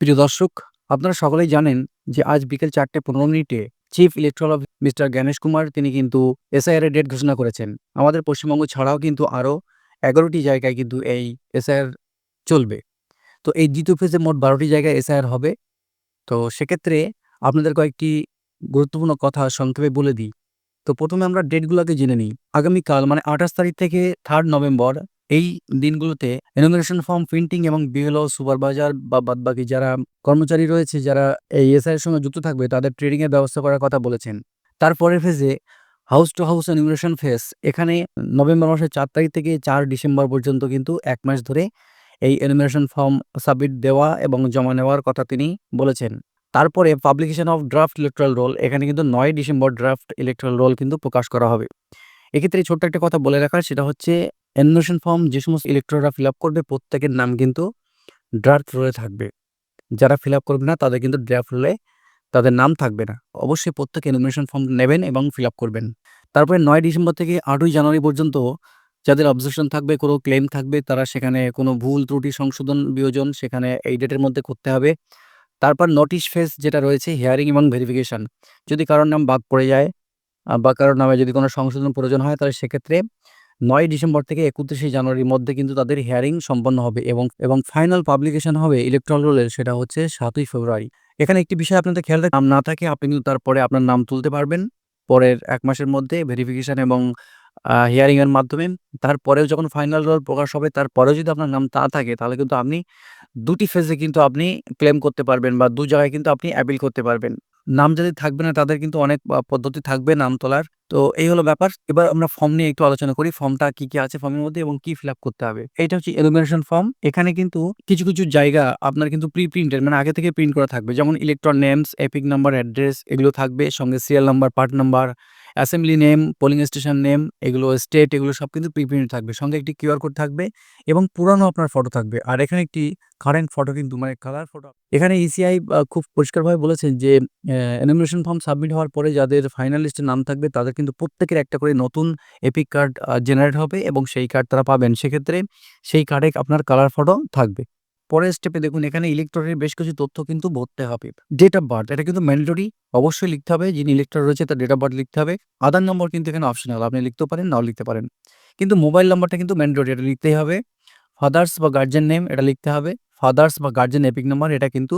প্রিয় দর্শক, আপনারা সকলেই জানেন যে আজ বিকেল চারটে পনেরো মিনিটে chief electoral of mister Gyanesh Kumar তিনি কিন্তু এসআইআর এর ডেট ঘোষণা করেছেন। আমাদের পশ্চিমবঙ্গ ছাড়াও কিন্তু আরও এগারোটি জায়গায় কিন্তু এই এসআইআর চলবে। তো এই দ্বিতীয় ফেজে মোট বারোটি জায়গায় এসআইআর হবে। তো সেক্ষেত্রে আপনাদের কয়েকটি গুরুত্বপূর্ণ কথা সংক্ষেপে বলে দিই। তো প্রথমে আমরা ডেটগুলোকে জেনে নিই। আগামীকাল মানে আঠাশ তারিখ থেকে থার্ড নভেম্বর এই দিনগুলোতে এনোমিনেশন ফর্ম প্রিন্টিং এবং বিএলও সুপারভাইজার বা বাদবাকি যারা কর্মচারী রয়েছে, যারা এই এসআইয়ের সঙ্গে যুক্ত থাকবে, তাদের ট্রেডিং এর ব্যবস্থা করার কথা বলেছেন। তারপরের ফেজে house to house enumeration phase এখানে নভেম্বর মাসের চার তারিখ থেকে চার ডিসেম্বর পর্যন্ত কিন্তু এক মাস ধরে এই এনিমিনেশন ফর্ম সাবমিট দেওয়া এবং জমা নেওয়ার কথা তিনি বলেছেন। তারপরে publication of draft electoral roll এখানে কিন্তু নয় ডিসেম্বর ড্রাফট ইলেকট্রাল রোল কিন্তু প্রকাশ করা হবে। এক্ষেত্রে ছোট্ট একটা কথা বলে রাখার, সেটা হচ্ছে এনোমিনেশন ফর্ম যে সমস্ত ইলেকট্ররা ফিল আপ করবে, প্রত্যেকের নাম কিন্তু ড্রাফট রোলে থাকবে। যারা ফিল আপ করবে না, তাদের কিন্তু ড্রাফট রোলে তাদের নাম থাকবে না। অবশ্যই প্রত্যেকে এনোমিনেশন ফর্ম নেবেন এবং ফিল আপ করবেন। তারপরে নয় ডিসেম্বর থেকে আটই জানুয়ারি পর্যন্ত যাদের অবজেকশন থাকবে, কোনো ক্লেম থাকবে, তারা সেখানে কোনো ভুল ত্রুটি সংশোধন বিয়োজন সেখানে এই ডেটের মধ্যে করতে হবে। তারপর নোটিশ ফেস যেটা রয়েছে হিয়ারিং এবং ভেরিফিকেশন যদি কারোর নাম বাদ পড়ে যায় বা কারোর নামে যদি কোনো সংশোধন প্রয়োজন হয়, তাহলে সেক্ষেত্রে নয় ডিসেম্বর থেকে একত্রিশে জানুয়ারির মধ্যে কিন্তু তাদের হিয়ারিং সম্পন্ন হবে এবং এবং ফাইনাল পাবলিকেশন হবে ইলেকট্রাল রোলের সেটা হচ্ছে সাতই ফেব্রুয়ারি। এখানে একটি বিষয় আপনাদের খেয়াল রাখতে নাম না থাকে আপনি কিন্তু তারপরে আপনার নাম তুলতে পারবেন। পরের এক মাসের মধ্যে ভেরিফিকেশন এবং হিয়ারিং এর মাধ্যমে। তারপরেও যখন ফাইনাল রোল প্রকাশ হবে, তারপরেও যদি আপনার নাম না থাকে, তাহলে কিন্তু আপনি দুটি ফেজে কিন্তু আপনি ক্লেম করতে পারবেন বা দু জায়গায় কিন্তু আপনি অ্যাপিল করতে পারবেন। নাম যদি থাকবে না, তাদের কিন্তু অনেক পদ্ধতি থাকবে নাম তোলার তো এই হলো ব্যাপার। এবার আমরা ফর্ম নিয়ে একটু আলোচনা করি ফর্মটা কি কি আছে ফর্মের মধ্যে এবং কি ফিল করতে হবে। এটা হচ্ছে এনুমিনেশন ফর্ম এখানে কিন্তু কিছু কিছু জায়গা আপনার কিন্তু প্রি প্রিন্টেড মানে আগে থেকে প্রিন্ট করা থাকবে। যেমন elector names EPIC number address এগুলো থাকবে। সঙ্গে serial number part number assembly name, polling station name, এগুলো স্টেট, এগুলো সব কিন্তু প্রিপ্রিন্ট থাকবে। সঙ্গে একটি কিউআর কোড থাকবে এবং পুরানো আপনার ফটো থাকবে। আর এখানে একটি কারেন্ট ফটো কিন্তু মানে কালার ফটো এখানে ইসিআই খুব পরিষ্কারভাবে বলেছেন যে এনিমিনেশন ফর্ম সাবমিট হওয়ার পরে যাদের ফাইনাল লিস্টে নাম থাকবে, তাদের কিন্তু প্রত্যেকের একটা করে নতুন এপিক কার্ড জেনারেট হবে এবং সেই কার্ড তারা পাবেন। সেক্ষেত্রে সেই কার্ডে আপনার কালার ফটো থাকবে। পরের স্টেপে দেখুন, এখানে ইলেকট্রনের বেশ কিছু তথ্য কিন্তু ভরতে হবে। ডেট অফ বার্থ এটা কিন্তু ম্যান্ডেটরি অবশ্যই লিখতে হবে। যিনি ইলেকট্রন রয়েছে, তার ডেট অফ বার্থ লিখতে হবে। আধার নম্বর কিন্তু এখানে অপশনাল আপনি লিখতে পারেন, নাও লিখতে পারেন। কিন্তু মোবাইল নাম্বারটা কিন্তু ম্যান্ডেটরি এটা লিখতেই হবে। ফাদার্স বা গার্জেন নেম এটা লিখতে হবে। ফাদার্স বা গার্জেন এপিক নাম্বার এটা কিন্তু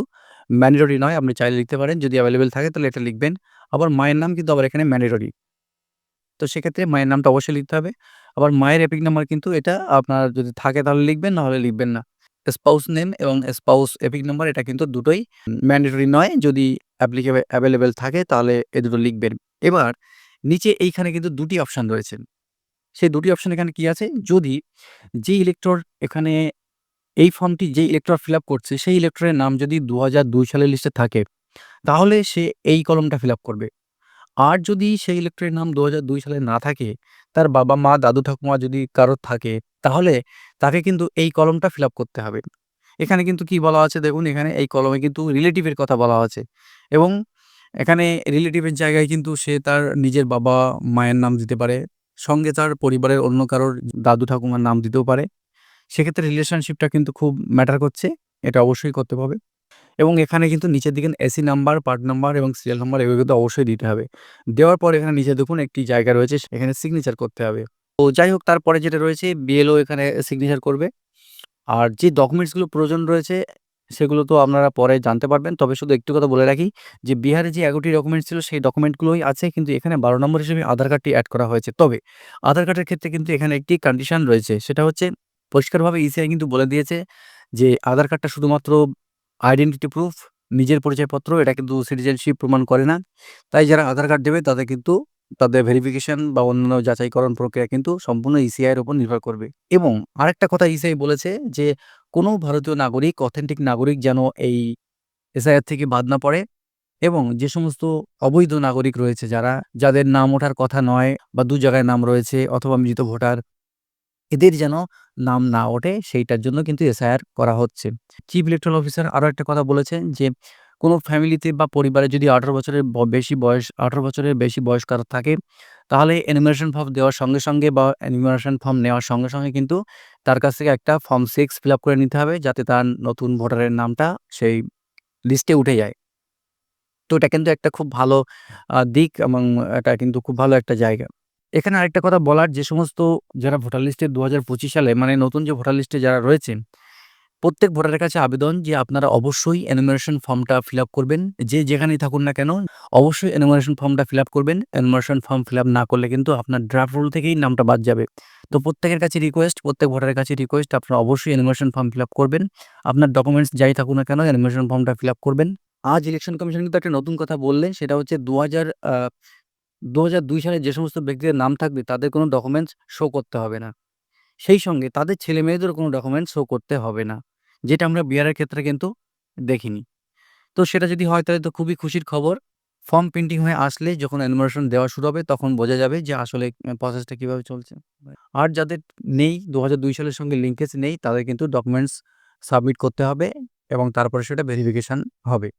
ম্যান্ডেটরি নয়, আপনি চাইলে লিখতে পারেন। যদি অ্যাভেলেবেল থাকে, তাহলে এটা লিখবেন। আবার মায়ের নাম কিন্তু আবার এখানে ম্যান্ডেটরি তো সেক্ষেত্রে মায়ের নামটা অবশ্যই লিখতে হবে। আবার মায়ের এপিক নাম্বার কিন্তু এটা আপনার যদি থাকে, তাহলে লিখবেন নাহলে লিখবেন না। স্পাউস নেম এবং স্পাউস এপিক নাম্বার এটা কিন্তু দুটোই ম্যান্ডেটরি নয়। যদি অ্যাপ্লিকেবল অ্যাভেলেবেল থাকে, তাহলে এ দুটো লিখবেন। এবার নিচে এইখানে কিন্তু দুটি অপশান রয়েছে। সেই দুটি অপশান এখানে কি আছে? যদি যে ইলেকট্রর এখানে এই ফর্মটি যে ইলেকট্রর ফিল আপ করছে, সেই ইলেকট্রনের নাম যদি দু সালের লিস্টে থাকে, তাহলে সে এই কলমটা ফিল আপ করবে। আর যদি সেই ইলেকট্রনের নাম দু দুই সালে না থাকে, তার বাবা মা, দাদু ঠাকুমা যদি কারোর থাকে, তাহলে তাকে কিন্তু এই কলমটা ফিল করতে হবে। এখানে কিন্তু কি বলা আছে দেখুন, এখানে এই কলমে কিন্তু রিলেটিভের কথা বলা আছে। এবং এখানে রিলেটিভের জায়গায় কিন্তু সে তার নিজের বাবা মায়ের নাম দিতে পারে, সঙ্গে তার পরিবারের অন্য কারোর দাদু ঠাকুমার নাম দিতেও পারে। সেক্ষেত্রে রিলেশনশিপটা কিন্তু খুব ম্যাটার করছে, এটা অবশ্যই করতে হবে। এবং এখানে কিন্তু নিচের দিকে এসি নাম্বার পার্ট নাম্বার এবং সিরিয়াল নাম্বার এগুলো কিন্তু অবশ্যই দিতে হবে। দেওয়ার পর এখানে নিচে দেখুন একটি জায়গা রয়েছে এখানে সিগনেচার করতে হবে। তো যাই হোক, তারপরে যেটা রয়েছে বিএলও এখানে সিগনেচার করবে। আর যে ডকুমেন্টসগুলো প্রয়োজন রয়েছে, সেগুলো তো আপনারা পরে জানতে পারবেন। তবে শুধু একটু কথা বলে রাখি যে, বিহারে যে এগারোটি ডকুমেন্টস ছিল, সেই ডকুমেন্টগুলোই আছে, কিন্তু এখানে বারো নম্বর হিসেবে আধার কার্ডটি অ্যাড করা হয়েছে। তবে আধার কার্ডের ক্ষেত্রে কিন্তু এখানে একটি কন্ডিশন রয়েছে, সেটা হচ্ছে পরিষ্কারভাবে ইসিআই কিন্তু বলে দিয়েছে যে, আধার কার্ডটা শুধুমাত্র আইডেন্টিটি প্রুফ নিজের পরিচয়পত্র, এটা কিন্তু সিটিজেনশিপ প্রমাণ করে না। তাই যারা আধার কার্ড দেবে, তাদের কিন্তু, তাদের ভেরিফিকেশন বা অন্যান্য যাচাইকরণ প্রক্রিয়া কিন্তু সম্পূর্ণ ইসিআই এর উপর নির্ভর করবে। এবং আরেকটা কথা ইসিআই বলেছে যে, কোনো ভারতীয় নাগরিক অথেন্টিক নাগরিক যেন এই এসআইআর থেকে বাদ না পড়ে এবং যে সমস্ত অবৈধ নাগরিক রয়েছে যারা, যাদের নাম ওঠার কথা নয় বা দু জায়গায় নাম রয়েছে অথবা মৃত ভোটার এদের যেন নাম না ওঠে, সেইটার জন্য কিন্তু এসআইআর করা হচ্ছে। চিফ ইলেকট্রাল অফিসার আরও একটা কথা বলেছেন যে, কোনো ফ্যামিলিতে বা পরিবারে যদি আঠারো বছরের বেশি বয়স, আঠারো বছরের বেশি বয়স কারও থাকে, তাহলে এনিমিনেশন ফর্ম দেওয়ার সঙ্গে সঙ্গে বা এনিমিনেশন ফর্ম নেওয়ার সঙ্গে সঙ্গে কিন্তু তার কাছ থেকে একটা ফর্ম সিক্স ফিল করে নিতে হবে, যাতে তার নতুন ভোটারের নামটা সেই লিস্টে উঠে যায়। তো এটা কিন্তু একটা খুব ভালো দিক এবং এটা কিন্তু খুব ভালো একটা জায়গা। এখানে আরেকটা কথা বলার, যে সমস্ত যারা ভোটার লিস্টে দু হাজার পঁচিশ সালে মানে নতুন যে ভোটার লিস্টে যারা রয়েছেন, প্রত্যেক ভোটারের কাছে আবেদন যে আপনারা অবশ্যই এনুমারেশন ফর্মটা ফিল করবেন। যে যেখানেই থাকুন না কেন, অবশ্যই এনুমারেশন ফর্মটা ফিল করবেন। এনুমারেশন ফর্ম ফিল না করলে কিন্তু আপনার ড্রাফট রুল থেকেই নামটা বাদ যাবে। তো প্রত্যেকের কাছে রিকোয়েস্ট প্রত্যেক ভোটারের কাছে রিকোয়েস্ট আপনারা অবশ্যই এনুমারেশন ফর্ম ফিল করবেন। আপনার ডকুমেন্টস যাই থাকুক না কেন এনুমারেশন ফর্মটা ফিল করবেন। আজ ইলেকশন কমিশন কিন্তু একটা নতুন কথা বললেন, সেটা হচ্ছে দু হাজার হাজার দু হাজার দুই সালে যে সমস্ত ব্যক্তিদের নাম থাকবে, তাদের কোনো ডকুমেন্টস শো করতে হবে না। সেই সঙ্গে তাদের ছেলে মেয়েদেরও কোনো ডকুমেন্টস শো করতে হবে না, যেটা আমরা বিহারের ক্ষেত্রে কিন্তু দেখিনি। তো সেটা যদি হয়, তাহলে তো খুবই খুশির খবর। ফর্ম প্রিন্টিং হয়ে আসলে যখন অ্যানিমেশন দেওয়া শুরু হবে, তখন বোঝা যাবে যে আসলে প্রসেসটা কীভাবে চলছে। আর যাদের নেই দু দুই সালের সঙ্গে লিঙ্কেজ নেই, তাদের কিন্তু ডকুমেন্টস সাবমিট করতে হবে এবং তারপরে সেটা ভেরিফিকেশান হবে।